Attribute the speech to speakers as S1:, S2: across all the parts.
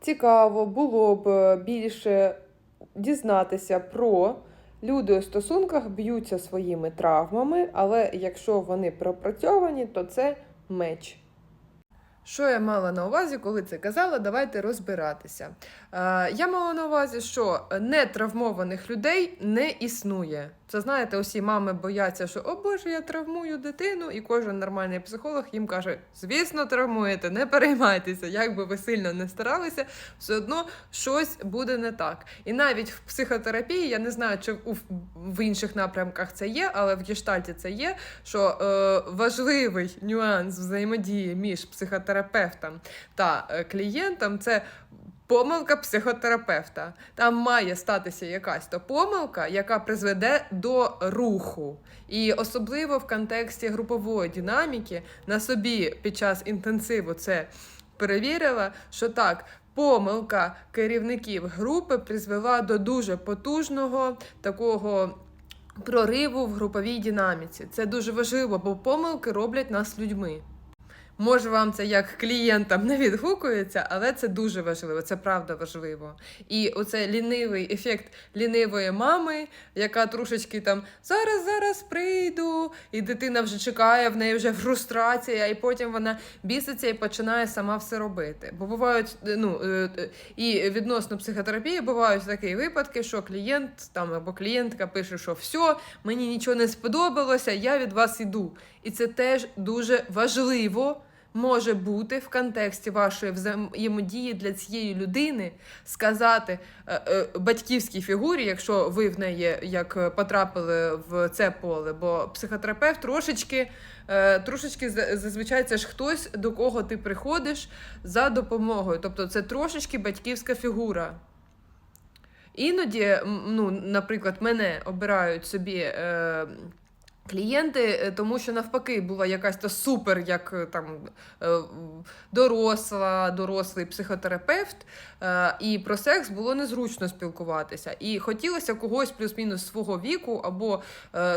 S1: цікаво було б е, більше дізнатися про люди у стосунках б'ються своїми травмами, але якщо вони пропрацьовані, то це меч. Що я мала на увазі, коли це казала? Давайте розбиратися. Е, я мала на увазі, що нетравмованих людей не існує. Це знаєте, усі мами бояться, що о Боже, я травмую дитину, і кожен нормальний психолог їм каже: звісно, травмуєте, не переймайтеся, як би ви сильно не старалися, все одно щось буде не так. І навіть в психотерапії, я не знаю, чи у, в інших напрямках це є, але в гештальті це є, що е, важливий нюанс взаємодії між психотерапевтом та е, клієнтом це. Помилка психотерапевта. Там має статися якась то помилка, яка призведе до руху. І особливо в контексті групової динаміки на собі під час інтенсиву це перевірила, що так. Помилка керівників групи призвела до дуже потужного такого прориву в груповій динаміці. Це дуже важливо, бо помилки роблять нас людьми. Може, вам це як клієнтам не відгукується, але це дуже важливо, це правда важливо. І оце лінивий ефект лінивої мами, яка трошечки там зараз, зараз прийду, і дитина вже чекає, в неї вже фрустрація, і потім вона біситься і починає сама все робити. Бо бувають, е, ну е, е, і відносно психотерапії бувають такі випадки, що клієнт там або клієнтка пише, що все, мені нічого не сподобалося, я від вас іду. І це теж дуже важливо може бути в контексті вашої взаємодії для цієї людини сказати е, е, батьківській фігурі, якщо ви в неї як потрапили в це поле, бо психотерапевт трошечки. е, Трошечки зазвичай це ж хтось, до кого ти приходиш за допомогою. Тобто це трошечки батьківська фігура. Іноді, ну, наприклад, мене обирають собі е, клієнти, е, тому що навпаки була якась то супер, як е, там е, доросла, дорослий психотерапевт, і про секс було незручно спілкуватися. І хотілося когось плюс-мінус свого віку або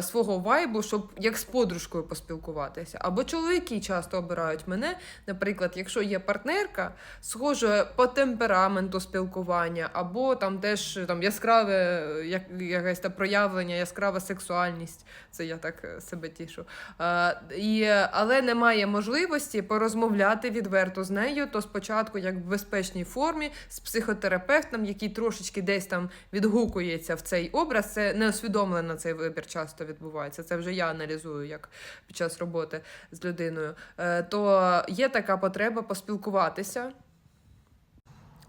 S1: свого вайбу, щоб як з подружкою поспілкуватися. Або чоловіки часто обирають мене, наприклад, якщо є партнерка, схоже по темпераменту спілкування, або там теж там яскраве як, якесь там проявлення, яскрава сексуальність. Це я так себе тішу. А, і, е, але немає можливості порозмовляти відверто з нею, то спочатку, як в безпечній формі, з психотерапевтом, який трошечки десь там відгукується в цей образ. Це неосвідомлено цей вибір часто відбувається. Це вже я аналізую як під час роботи з людиною. Е, То є така потреба поспілкуватися.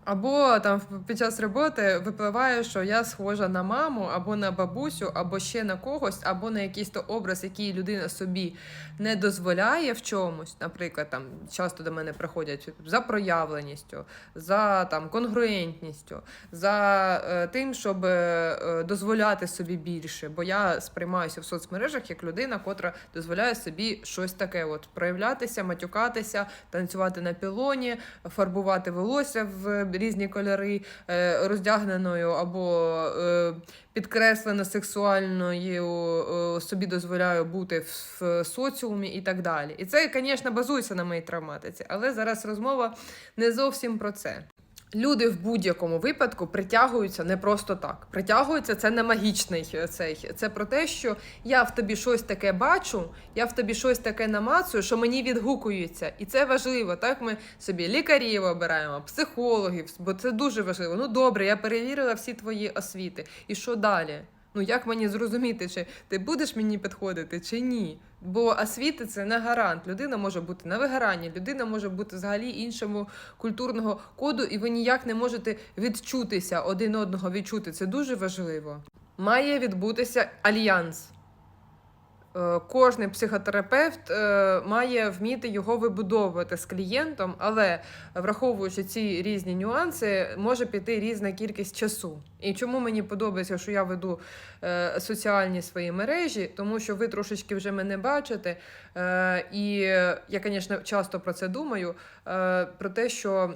S1: Або там під час роботи випливає, що я схожа на маму, або на бабусю, або ще на когось, або на якийсь то образ, який людина собі не дозволяє в чомусь. Наприклад, там часто до мене приходять за проявленістю, за там конгруентністю, за е, тим, щоб е, дозволяти собі більше. Бо я сприймаюся в соцмережах як людина, котра дозволяє собі щось таке: от проявлятися, матюкатися, танцювати на пілоні, фарбувати волосся в різні кольори, е, роздягненою або е, підкреслено сексуальною е, собі дозволяю бути в, в соціумі і так далі. І це, звісно, базується на моїй травматиці, але зараз розмова не зовсім про це. Люди в будь-якому випадку притягуються не просто так. Притягуються це не магічний е, цей. Це про те, що я в тобі щось таке бачу, я в тобі щось таке намацую, що мені відгукується. І це важливо. Так ми собі лікарів обираємо, психологів, бо це дуже важливо. Ну добре, я перевірила всі твої освіти. І що далі? Ну як мені зрозуміти, чи ти будеш мені підходити, чи ні? Бо освіти це не гарант. Людина може бути на вигоранні, людина може бути взагалі іншому культурного коду, і ви ніяк не можете відчутися один одного відчути. Це дуже важливо. Має відбутися альянс. Е, Кожний психотерапевт е, має вміти його вибудовувати з клієнтом, але враховуючи ці різні нюанси, може піти різна кількість часу. І чому мені подобається, що я веду е, соціальні свої мережі, тому що ви трошечки вже мене бачите. І я, звісно, часто про це думаю, про те, що.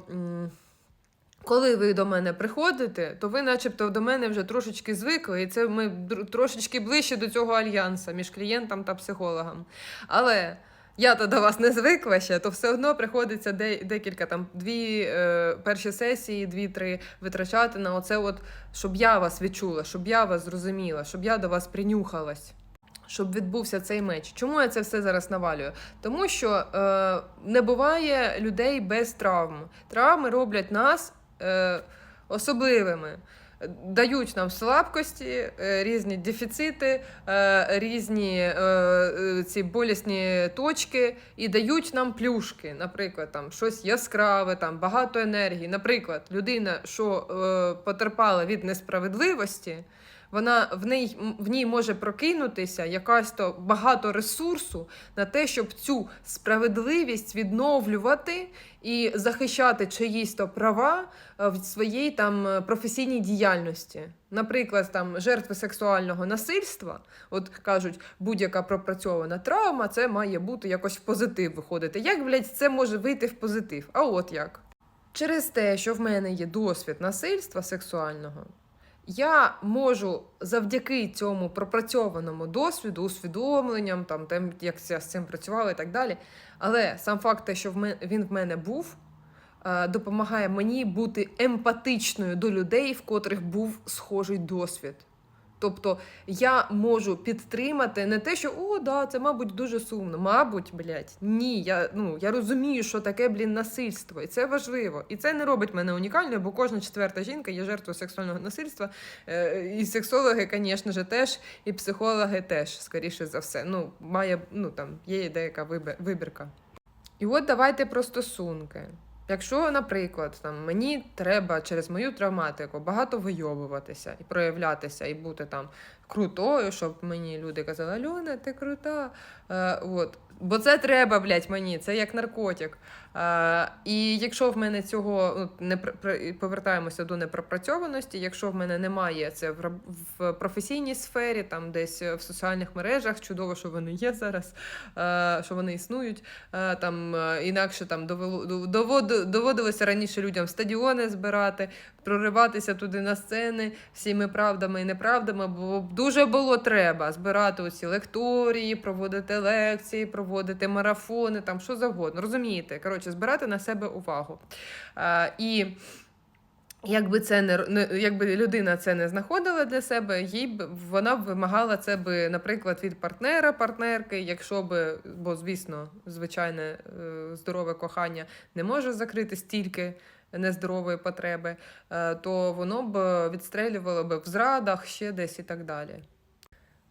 S1: Коли ви до мене приходите, то ви, начебто, до мене вже трошечки звикли, і це ми трошечки ближче до цього альянсу між клієнтом та психологом. Але я то до вас не звикла ще, то все одно приходиться де, декілька там дві е, перші сесії, дві-три витрачати на оце, от, щоб я вас відчула, щоб я вас зрозуміла, щоб я до вас принюхалась. Щоб відбувся цей меч. Чому я це все зараз навалюю? Тому що е, не буває людей без травм. Травми роблять нас е, особливими. Дають нам слабкості, е, різні дефіцити, е, різні ці болісні точки і дають нам плюшки. Наприклад, там щось яскраве, там багато енергії. Наприклад, людина, що потерпала від несправедливості, вона в ній в ній може прокинутися якась то багато ресурсу на те, щоб цю справедливість відновлювати і захищати чиїсь то права е, в своїй там е, професійній діяльності. Наприклад, там жертви сексуального насильства, от кажуть, будь-яка пропрацьована травма, це має бути якось в позитив виходити. Як, блядь, це може вийти в позитив? А от як? Через те, що в мене є досвід насильства сексуального, я можу завдяки цьому пропрацьованому досвіду, усвідомленням, там, тим, як я з цим працювала і так далі. Але сам факт, те, що він в мене був, е, допомагає мені бути емпатичною до людей, в котрих був схожий досвід. Тобто я можу підтримати не те, що о, да, це, мабуть, дуже сумно. Мабуть, блядь, ні. Я ну я розумію, що таке, блін, насильство, і це важливо. І це не робить мене унікальною, бо кожна четверта жінка є жертвою сексуального насильства. Е, І сексологи, звісно ж, теж, і психологи теж, скоріше за все. Ну, має, ну там є деяка вибір- вибірка. І от давайте про стосунки. Якщо, наприклад, там мені треба через мою травматику багато вийобуватися і проявлятися, і бути там крутою, щоб мені люди казали, Альона, ти крута. Е, от. Бо це треба, блядь, мені, це як наркотик. Е, і якщо в мене цього ну, не повертаємося до непропрацьованості, якщо в мене немає це в, професійній сфері, там десь в соціальних мережах, чудово, що вони є зараз, е, що вони існують. Е, там е, інакше там довело довод- доводилося раніше людям стадіони збирати, прориватися туди на сцени всіми правдами і неправдами, бо дуже було треба збирати оці лекторії, проводити лекції, проводити марафони, там що завгодно. Розумієте? Коротше, збирати на себе увагу. Е, і Якби це не, якби людина це не знаходила для себе, їй б вона б вимагала це би, наприклад, від партнера, партнерки, якщо би, бо звісно, звичайне е, здорове кохання не може закрити стільки нездорової потреби, е, то воно б відстрелювало б в зрадах ще десь і так далі.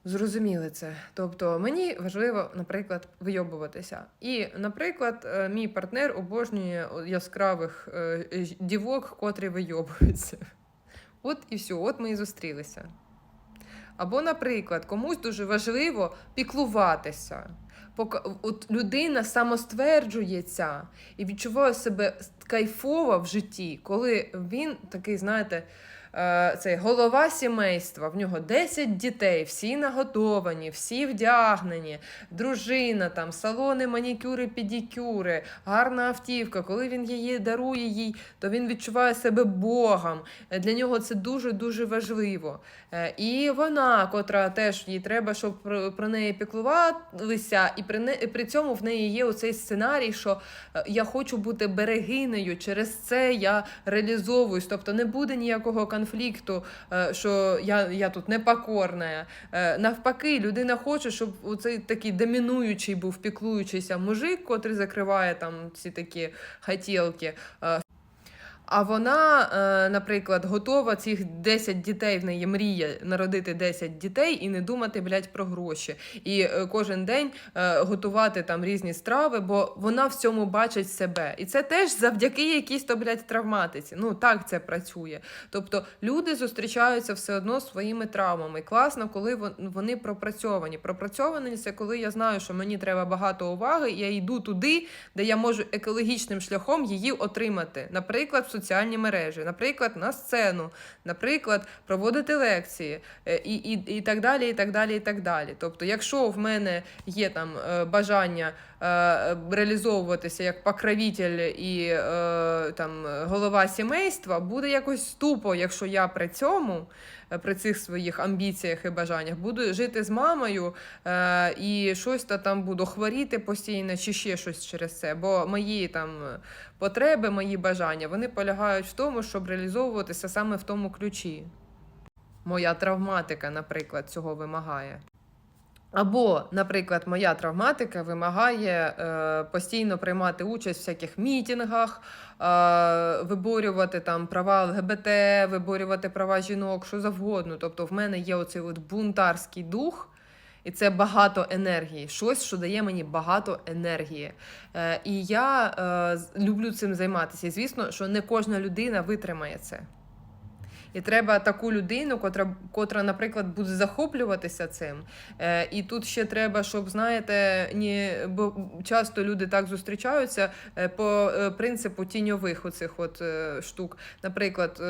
S1: Зрозуміли це. Тобто мені важливо, наприклад, вийобуватися. І, наприклад, е, мій партнер обожнює яскравих е, дівок, котрі вийобуються. От і все, от ми і зустрілися. Або, наприклад, комусь дуже важливо піклуватися. От людина самостверджується і відчуває себе кайфово в житті, коли він такий, знаєте, цей голова сімейства, в нього 10 дітей, всі наготовані, всі вдягнені, дружина, там, салони, манікюри, педикюри, гарна автівка. Коли він її дарує їй, то він відчуває себе Богом. Е, Для нього це дуже-дуже важливо. Е, І вона, котра теж їй треба, щоб про, неї піклувалися, і при, при цьому в неї є оцей сценарій, що е, я хочу бути берегинею, через це я реалізовуюсь. Тобто не буде ніякого конфлікту, е, що я, я тут непокорна. Е, Навпаки, людина хоче, щоб оцей такий домінуючий був піклуючийся мужик, котрий закриває там ці такі хотілки. А вона, е, наприклад, готова цих 10 дітей в неї мріє народити 10 дітей і не думати, блядь, про гроші. І е, кожен день е, готувати там різні страви, бо вона в цьому бачить себе. І це теж завдяки якійсь то, блядь, травматиці. Ну так це працює. Тобто люди зустрічаються все одно своїми травмами. Класно, коли вони пропрацьовані. Пропрацьовані це коли я знаю, що мені треба багато уваги, і я йду туди, де я можу екологічним шляхом її отримати. Наприклад, в соціальні мережі, наприклад, на сцену, наприклад, проводити лекції е, і, і, і так далі. і так далі, і так далі. Тобто, якщо в мене є там е, бажання реалізовуватися як покровитель і е, там голова сімейства, буде якось тупо, якщо я при цьому. е, При цих своїх амбіціях і бажаннях буду жити з мамою е, і щось та там буду хворіти постійно, чи ще щось через це. Бо мої там е, потреби, мої бажання вони полягають в тому, щоб реалізовуватися саме в тому ключі. Моя травматика, наприклад, цього вимагає. Або, наприклад, моя травматика вимагає е, постійно приймати участь в всяких мітингах, е, виборювати там права ЛГБТ, виборювати права жінок, що завгодно. Тобто, в мене є оцей от бунтарський дух, і це багато енергії. Щось, що дає мені багато енергії. Е, і я е, люблю цим займатися. І звісно, що не кожна людина витримає це. І треба таку людину, котра, котра, наприклад, буде захоплюватися цим. Е, і тут ще треба, щоб знаєте, ні, бо часто люди так зустрічаються е, по е, принципу тіньових оцих от е, штук. Наприклад,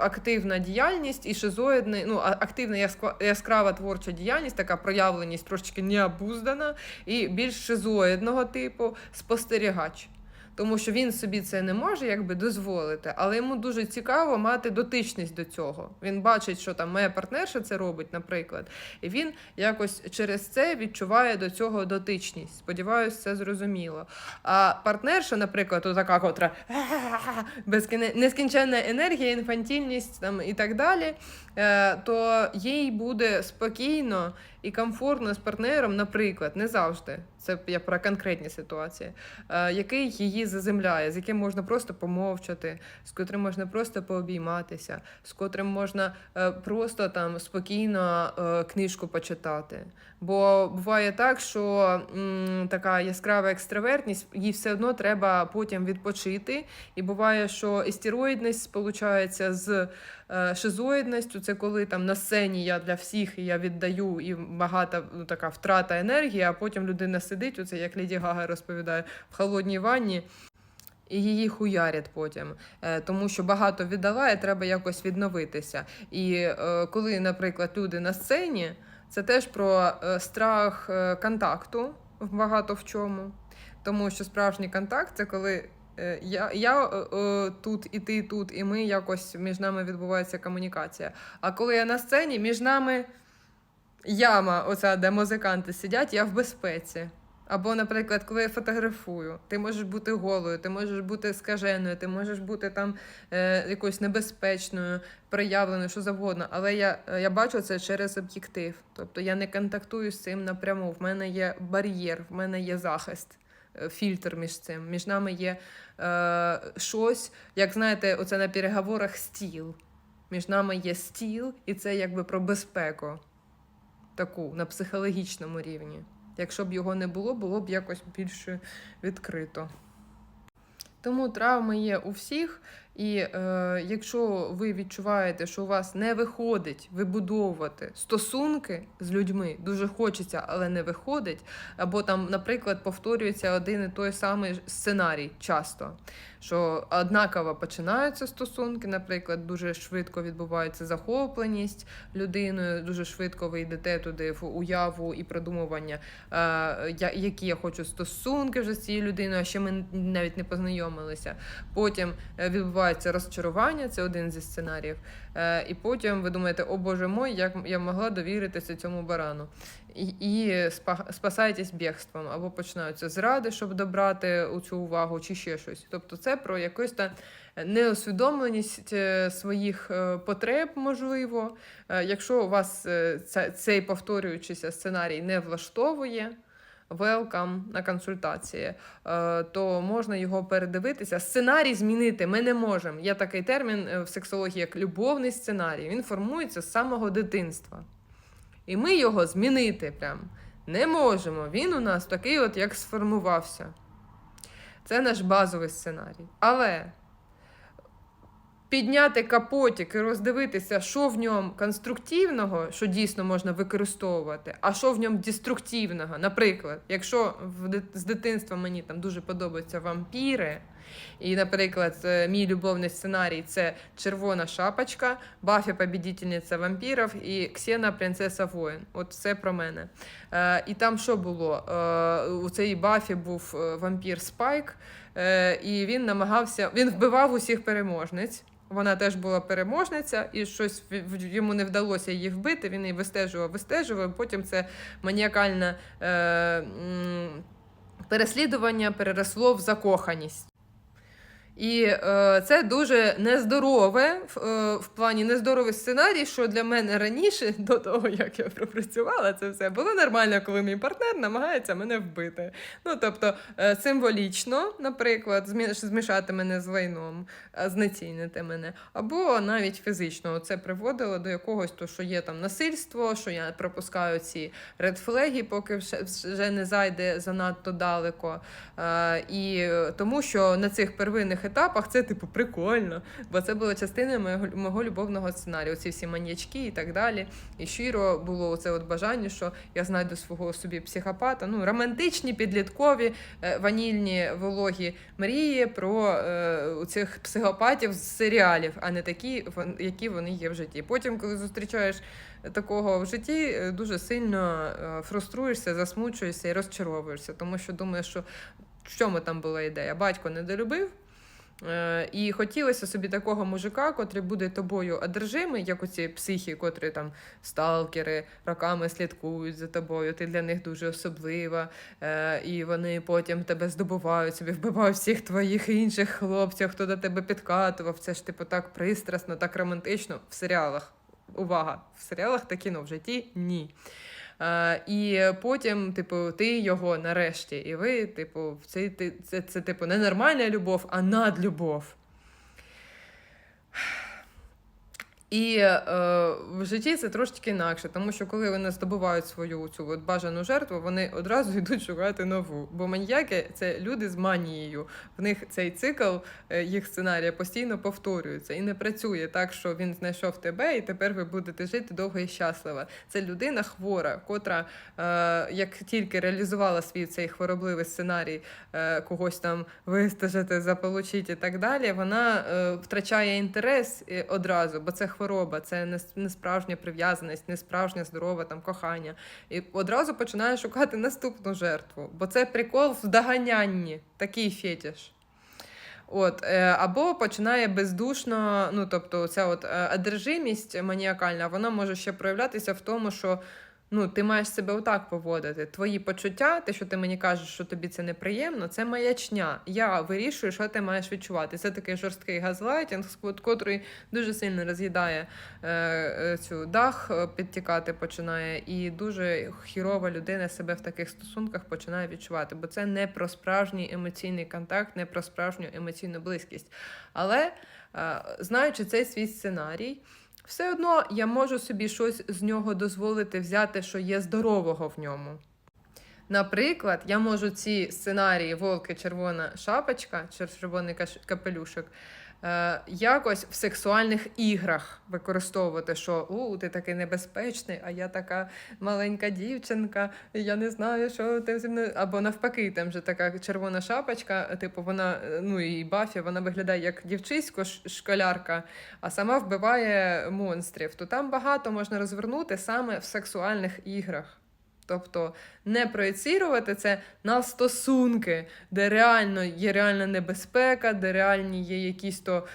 S1: активна діяльність і шизоїдний, ну, активна яскрава творча діяльність, така проявленість трошки необуздана, і більш шизоїдного типу спостерігач. Тому що він собі це не може якби дозволити, але йому дуже цікаво мати дотичність до цього. Він бачить, що там моя партнерша це робить, наприклад, і він якось через це відчуває до цього дотичність. Сподіваюсь, це зрозуміло. А партнерша, наприклад, така, котра нескінченна енергія, інфантільність там і так далі, е, то їй буде спокійно і комфортно з партнером, наприклад, не завжди. Це я про конкретні ситуації, е, який її заземляє, з яким можна просто помовчати, з котрим можна просто пообійматися, з котрим можна е, просто там спокійно е, книжку почитати. Бо буває так, що м, така яскрава екстравертність, їй все одно треба потім відпочити. І буває, що істероїдність сполучається з шизоїдністю. Це коли там на сцені я для всіх і я віддаю, і багата ну, така втрата енергії, а потім людина сидить, оце як Леді Гага розповідає, в холодній ванні. І її хуярять потім, Е, тому що багато віддала, і треба якось відновитися. І е, коли, наприклад, люди на сцені, це теж про е, страх е, контакту багато в чому. Тому що справжній контакт це коли е, я, я е, е, тут і ти тут, і ми якось між нами відбувається комунікація. А коли я на сцені, між нами яма, оця, де музиканти сидять, я в безпеці. Або, наприклад, коли я фотографую, ти можеш бути голою, ти можеш бути скаженою, ти можеш бути там е, якоюсь небезпечною, проявленою, що завгодно. Але я, е, я бачу це через об'єктив. Тобто я не контактую з цим напряму. В мене є бар'єр, в мене є захист, е, фільтр між цим. Між нами є е, щось, як знаєте, оце на переговорах стіл. Між нами є стіл, і це якби про безпеку таку на психологічному рівні. Якщо б його не було, було б якось більше відкрито. Тому травми є у всіх, і е, якщо ви відчуваєте, що у вас не виходить вибудовувати стосунки з людьми, дуже хочеться, але не виходить, або там, наприклад, повторюється один і той самий сценарій часто, що однаково починаються стосунки, наприклад, дуже швидко відбувається захопленість людиною, дуже швидко ви йдете туди в уяву і продумування, е, які я хочу стосунки вже з цією людиною, а ще ми навіть не познайомилися. Потім е, відбувається розчарування, це один зі сценаріїв. Е, І потім ви думаєте, о боже мой, як я могла довіритися цьому барану. І, і спасаєтесь бігством, або починаються зради, щоб добрати у цю увагу, чи ще щось. Тобто, це про якусь та неусвідомленість е, своїх е, потреб, можливо. Якщо у вас цей повторюючийся сценарій не влаштовує. Welcome на консультації, е, то можна його передивитися. Сценарій змінити ми не можемо. Є такий термін е, в сексології, як любовний сценарій. Він формується з самого дитинства. І ми його змінити прям не можемо. Він у нас такий, от як сформувався. Це наш базовий сценарій. Але підняти капотик і роздивитися, що в ньому конструктивного, що дійсно можна використовувати, а що в ньому деструктивного. Наприклад, якщо з дитинства мені там дуже подобаються вампіри. І, наприклад, е, мій любовний сценарій це червона шапочка, Бафі побідительниця вампірів і Ксена принцеса воїн. От все про мене. Е, і там що було? Е, у цій Бафі був е, вампір Спайк, е, і він намагався, він вбивав усіх переможниць. Вона теж була переможниця, і щось йому не вдалося її вбити. Він її вистежував, вистежував. Потім це маніакальне е, переслідування переросло в закоханість. І е, це дуже нездорове е, в плані нездоровий сценарій, що для мене раніше, до того як я пропрацювала це все, було нормально, коли мій партнер намагається мене вбити. Ну тобто е, символічно, наприклад, змішати мене з лайном, е, знецінити мене, або навіть фізично. Це приводило до якогось, то що є там насильство, що я пропускаю ці редфлеги, поки вже не зайде занадто далеко. Е, і е, тому що на цих первинних етапах це типу прикольно, бо це була частина мого, мого любовного сценарію. Ці всі маньячки і так далі. І щиро було це от бажання, що я знайду свого собі психопата. Ну, романтичні, підліткові, е, ванільні вологі мрії про е, цих психопатів з серіалів, а не такі, які вони є в житті. Потім, коли зустрічаєш такого в житті, е, дуже сильно е, фруструєшся, засмучуєшся і розчаровуєшся, тому що думаєш, що в чому там була ідея? Батько недолюбив. Е, і хотілося собі такого мужика, котрий буде тобою одержимий, як оці психи, котрі там сталкери, роками слідкують за тобою. Ти для них дуже особлива, е, і вони потім тебе здобувають собі, вбивають всіх твоїх інших хлопців, хто до тебе підкатував. Це ж типу так пристрасно, так романтично в серіалах. Увага! В серіалах та кіно в житті ні. Е, і потім, типу, ти його нарешті, і ви, типу, це, це, це, це типу, не нормальна любов, а надлюбов. І е, в житті це трошки інакше, тому що коли вони здобувають свою цю от бажану жертву, вони одразу йдуть шукати нову. Бо маньяки це люди з манією. В них цей цикл е, їх сценарія постійно повторюється і не працює так, що він знайшов тебе, і тепер ви будете жити довго і щасливо. Це людина хвора, котра е, як тільки реалізувала свій цей хворобливий сценарій, е, когось там вистежити, заполучити і так далі, вона е, втрачає інтерес е, одразу, бо це хвороба, це не, справжня прив'язаність, не справжнє здорове там кохання. І одразу починає шукати наступну жертву, бо це прикол в доганянні, такий фетіш. От, е, або починає бездушно, ну тобто, ця от е, одержимість маніакальна, вона може ще проявлятися в тому, що ну, ти маєш себе отак поводити. Твої почуття, те, що ти мені кажеш, що тобі це неприємно, це маячня. Я вирішую, що ти маєш відчувати. Це такий жорсткий газлайтінг, котрий дуже сильно роз'їдає е, е, цю дах, е, підтікати починає, і дуже хірова людина себе в таких стосунках починає відчувати, бо це не про справжній емоційний контакт, не про справжню емоційну близькість. Але е, знаючи цей свій сценарій. Все одно я можу собі щось з нього дозволити взяти, що є здорового в ньому. Наприклад, я можу ці сценарії Волки, червона шапочка, чер- червоний капелюшок, якось в сексуальних іграх використовувати, що у, ти такий небезпечний, а я така маленька дівчинка, і я не знаю, що ти зі мною. Або навпаки, там же така червона шапочка, типу, вона, е, ну і Бафі, вона виглядає як дівчисько, школярка, а сама вбиває монстрів. То там багато можна розвернути саме в сексуальних іграх. Тобто не проєцірувати це на стосунки, де реально є реальна небезпека, де реальні є якісь то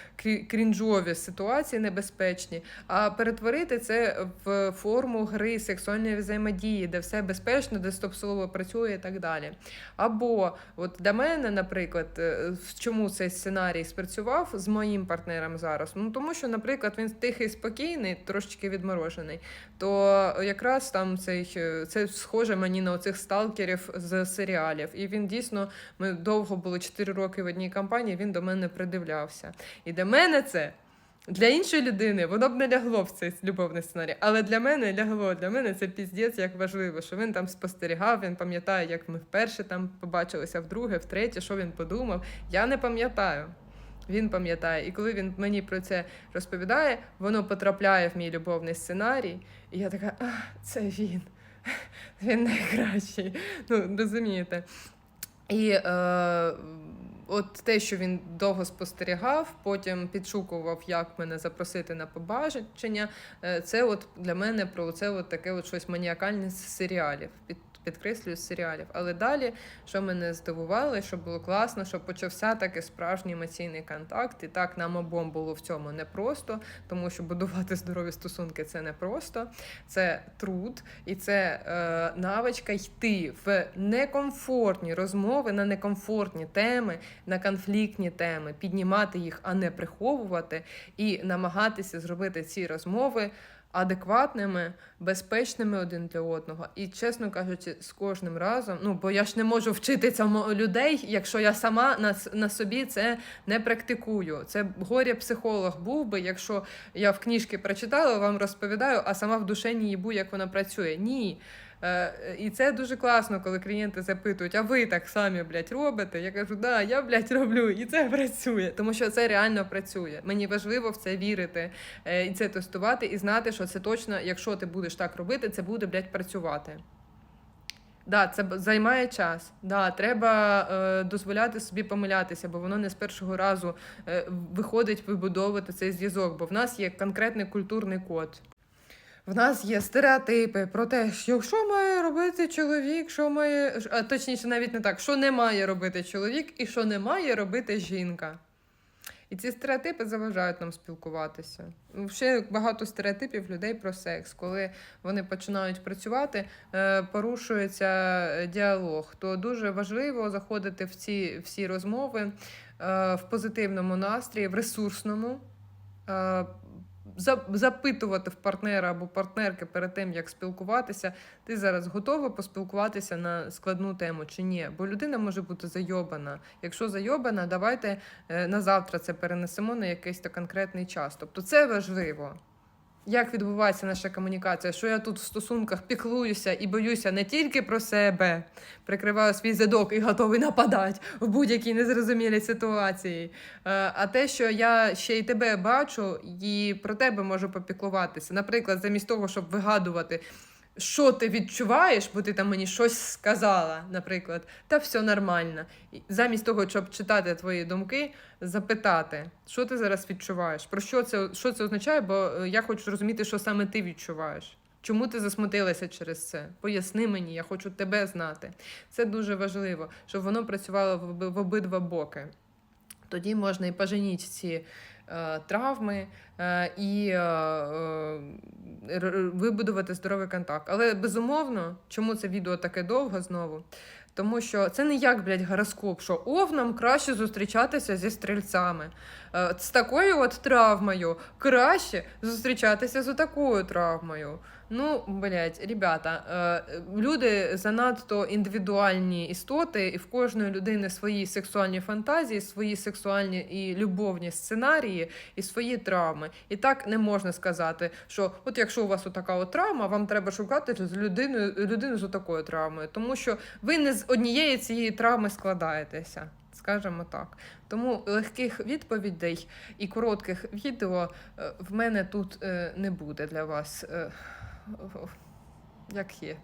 S1: крінжові ситуації небезпечні, а перетворити це в форму гри сексуальної взаємодії, де все безпечно, де стоп-слово працює і так далі. Або от для мене, наприклад, е, в чому цей сценарій спрацював з моїм партнером зараз? Ну тому що, наприклад, він тихий, спокійний, трошечки відморожений, то якраз там цей е, це схоже мені на оцих сталкерів з серіалів. І він дійсно ми довго були 4 роки в одній компанії. Він до мене придивлявся. І для мене це. Для іншої людини воно б не лягло в цей любовний сценарій, але для мене лягло. Для мене це піздець як важливо, що він там спостерігав, він пам'ятає, як ми вперше там побачилися, вдруге, втретє, що він подумав. Я не пам'ятаю. він пам'ятає. І коли він мені про це розповідає, воно потрапляє в мій любовний сценарій, і я така, а, це він. Він найкращий. Ну, розумієте. І е, от те, що він довго спостерігав, потім підшукував, як мене запросити на побачення, е, це от для мене про це от таке от щось маніакальне з серіалів. Під, підкреслюю з серіалів. Але далі, що мене здивувало, що було класно, що почався таки справжній емоційний контакт. І так нам обом було в цьому непросто, тому що будувати здорові стосунки це непросто, це труд і це е, навичка йти в некомфортні розмови на некомфортні теми, на конфліктні теми, піднімати їх, а не приховувати, і намагатися зробити ці розмови адекватними, безпечними один для одного. І, чесно кажучи, з кожним разом, ну бо я ж не можу вчити цьому людей, якщо я сама на, на собі це не практикую. Це горя психолог був би, якщо я в книжки прочитала, вам розповідаю, а сама в душені їбу, як вона працює. Ні. Е, І це дуже класно, коли клієнти запитують, а ви так самі, блядь, робите? Я кажу, да, я, блядь, роблю, і це працює. Тому що це реально працює. Мені важливо в це вірити е, і це тестувати, і знати, що це точно, якщо ти будеш так робити, це буде, блядь, працювати. Да, це займає час. Да, треба е, дозволяти собі помилятися, бо воно не з першого разу е, виходить вибудовувати цей зв'язок, бо в нас є конкретний культурний код. В нас є стереотипи про те, що що має робити чоловік, що має, а точніше, навіть не так, що не має робити чоловік і що не має робити жінка. І ці стереотипи заважають нам спілкуватися. Ще багато стереотипів людей про секс. Коли вони починають працювати, е, порушується е, діалог. То дуже важливо заходити в ці всі розмови е, в позитивному настрої, в ресурсному. За- Запитувати в партнера або партнерки перед тим, як спілкуватися, ти зараз готова поспілкуватися на складну тему чи ні? Бо людина може бути зайобана. Якщо зайобана, давайте е, на завтра це перенесемо на якийсь то конкретний час. Тобто це важливо. Як відбувається наша комунікація? Що я тут в стосунках піклуюся і боюся не тільки про себе, прикриваю свій задок і готовий нападати в будь-якій незрозумілій ситуації. Е, А те, що я ще й тебе бачу, і про тебе можу попіклуватися. Наприклад, замість того, щоб вигадувати, що ти відчуваєш, бо ти там мені щось сказала, наприклад, та все нормально. Замість того, щоб читати твої думки, запитати, що ти зараз відчуваєш, про що це, що це означає, бо е, я хочу зрозуміти, що саме ти відчуваєш. Чому ти засмутилася через це? Поясни мені, я хочу тебе знати. Це дуже важливо, щоб воно працювало в, обидва боки. Тоді можна і поженіть ці травми е, і е, е, вибудувати здоровий контакт. Але безумовно, чому це відео таке довго знову? Тому що це не як, блядь, гороскоп, що овнам краще зустрічатися зі стрільцями. Е, З такою от травмою краще зустрічатися з такою травмою. Ну, блядь, ребята, е, люди занадто індивідуальні істоти, і в кожної людини свої сексуальні фантазії, свої сексуальні і любовні сценарії і свої травми. І так не можна сказати, що от якщо у вас така от травма, вам треба шукати з людиною людину з такою травмою, тому що ви не з однієї цієї травми складаєтеся. Скажемо так. Тому легких відповідей і коротких відео е, в мене тут е, не буде для вас. Е, Як є.